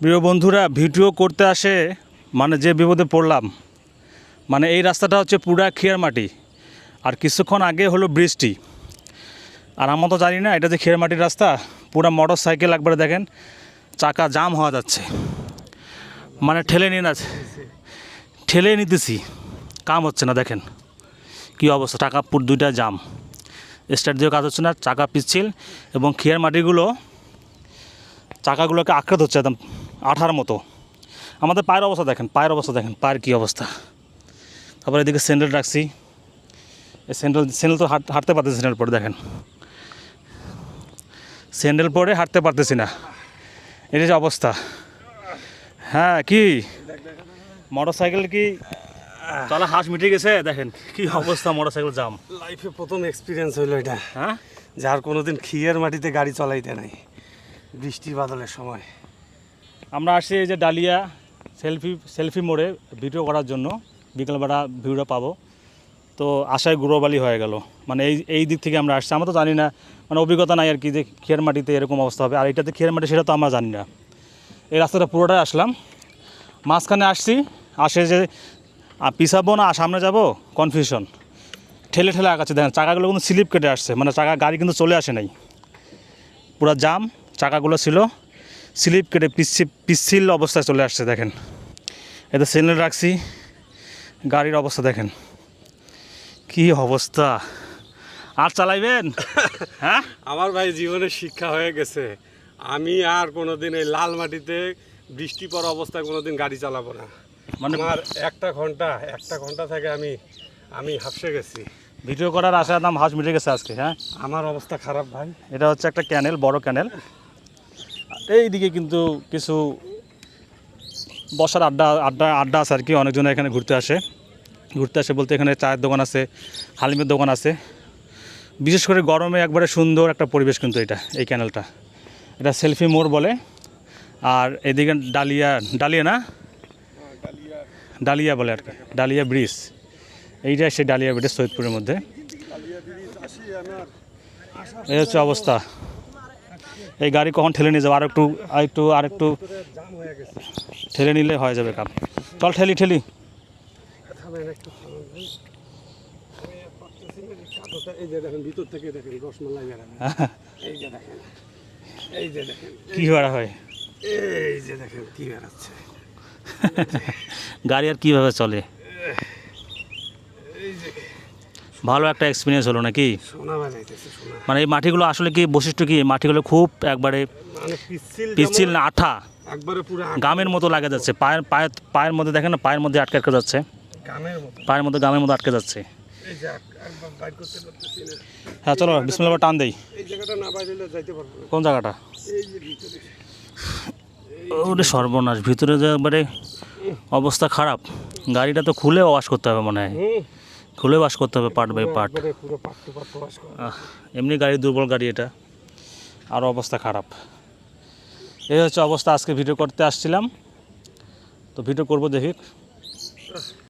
প্রিয় বন্ধুরা, ভিডিও করতে আসে মানে যে বিপদে পড়লাম মানে এই রাস্তাটা হচ্ছে পুরা খেয়ার মাটি আর কিছুক্ষণ আগে হলো বৃষ্টি। আর আমরা তো জানি না, এটা যে খেয়ার মাটির রাস্তা, পুরা মোটর সাইকেল একবারে দেখেন, চাকা জাম হওয়া যাচ্ছে। মানে ঠেলে নিয়ে না ঠেলে নিতেছি, কাম হচ্ছে না, দেখেন। কী অবস্থা, টাকা পুর দুইটা জাম। স্টার্ট দিয়েও কাজ হচ্ছে না, চাকা পিচ্ছিল, এবং খেয়ার মাটিগুলো চাকাগুলোকে আঁকড়ে ধরছে একদম আঠার মতো। আমাদের পায়ের অবস্থা দেখেন পায়ের অবস্থা দেখেন পায়ের কী অবস্থা। তারপরে এদিকে স্যান্ডেল রাখছি। এই স্যান্ডেল স্যান্ডেল তো হাঁট- হাঁটতে পারতেছি স্যান্ডেল পরে দেখেন। স্যান্ডেল পরে হাঁটতে পারতেছি না। এটা যে অবস্থা। হ্যাঁ কি? মোটর সাইকেল কি? চলা হাঁস মিটে গেছে দেখেন কি অবস্থা মোটর সাইকেল জাম লাইফে প্রথম এক্সপিরিয়েন্স হইল এটা। হ্যাঁ? যার কোনোদিন খিয়ের মাটিতে গাড়ি চলাইতে নাই। বৃষ্টি বাদলের সময়। আমরা আসছি এই যে ডালিয়া সেলফি সেলফি মোড়ে ভিডিও করার জন্য। বিকেলবেলা ভিউটা পাবো। তো আশায় গুরবালি হয়ে গেল। মানে এই এই দিক থেকে আমরা আসছি। আমরা তো জানি না মানে অভিজ্ঞতা নাই আর কি যে খেয়ার মাটিতে এরকম অবস্থা হবে। আর এটাতে খেয়ার মাটি, সেটা তো আমরা জানি না। এই রাস্তাটা পুরোটাই আসলাম। মাঝখানে আসছি, আসে যে পিছাবো না, সামনে যাব? কনফিউশন ঠেলে ঠেলে আগাচ্ছে। দেখেন, চাকাগুলো কিন্তু স্লিপ কেটে আসছে। মানে চাকা, গাড়ি কিন্তু চলে আসে নাই। পুরো জাম, চাকাগুলো ছিল। স্লিপ কেটে পিচ্ছি পিচ্ছিল অবস্থায় চলে আসছে দেখেন। এটা সিগন্যাল রাখছি গাড়ির অবস্থা দেখেন। কি অবস্থা? আর চালাইবেন? হ্যাঁ? আমার ভাই জীবনের শিক্ষা হয়ে গেছে। আমি আর কোনোদিন এই লাল মাটিতে বৃষ্টি পড়া অবস্থায় কোনোদিন গাড়ি চালাবো না। মানে আমার একটা ঘণ্টা একটা ঘণ্টা থেকে আমি আমি হাফসে গেছি। ভিডিও করার আশার নাম হাঁস মিটে গেছে আজকে হ্যাঁ? আমার অবস্থা খারাপ ভাই। এটা হচ্ছে একটা ক্যানেল বড় ক্যানেল। এইদিকে কিন্তু কিছু বসার আড্ডা আড্ডা আড্ডা আছে আর কি। অনেকজন এখানে ঘুরতে আসে। ঘুরতে আসে বলতে এখানে চায়ের দোকান আছে, হালিমের দোকান আছে। বিশেষ করে গরমে একবারে সুন্দর একটা পরিবেশ কিন্তু এটা, এই ক্যানেলটা। এটা সেলফি মোড় বলে। আর এদিকে ডালিয়া ডালিয়া না? ডালিয়া বলে আর কি, ডালিয়া ব্রিজ। এইটা সেই ডালিয়া ব্রিজ সৈয়দপুরের মধ্যে। এই হচ্ছে অবস্থা। এই গাড়ি কখন ঠেলে নিয়ে যাব? আর একটু আর একটু আর একটু ঠেলে নিলে হয়ে যাবে কাম চল ঠেলি ঠেলি। কি করা হয়? এই যে দেখেন কি বেরাচ্ছে গাড়ি আর কীভাবে চলে এই যে ভালো একটা এক্সপিরিয়েন্স হলো নাকি? মানে এই মাটিগুলো আসলে কি বৈশিষ্ট্য কি? মাটিগুলো খুব একবারে মানে পিচ্ছিল না আঠা। একবারে পুরো গামের মতো লাগে যাচ্ছে। পায়ের পায়ের পায়ের মধ্যে দেখেন না পায়ের মধ্যে আটকে আটকে যাচ্ছে। পায়ের মধ্যে গামের মধ্যে আটকে যাচ্ছে। হ্যাঁ চলো বিসমিল্লাহ টান দেই। কোন জায়গাটা? ওরে সর্বনাশ ভিতরে যে একবারে অবস্থা খারাপ। গাড়িটা তো খুলে ওয়াশ করতে হবে মনে হয়। খুলে বাস করতে হবে পার্ট বাই পার্ট এমনি গাড়ি দুর্বল গাড়ি এটা। আর অবস্থা খারাপ। এই হচ্ছে অবস্থা আজকে ভিডিও করতে আসছিলাম। তো ভিডিও করব দেখি।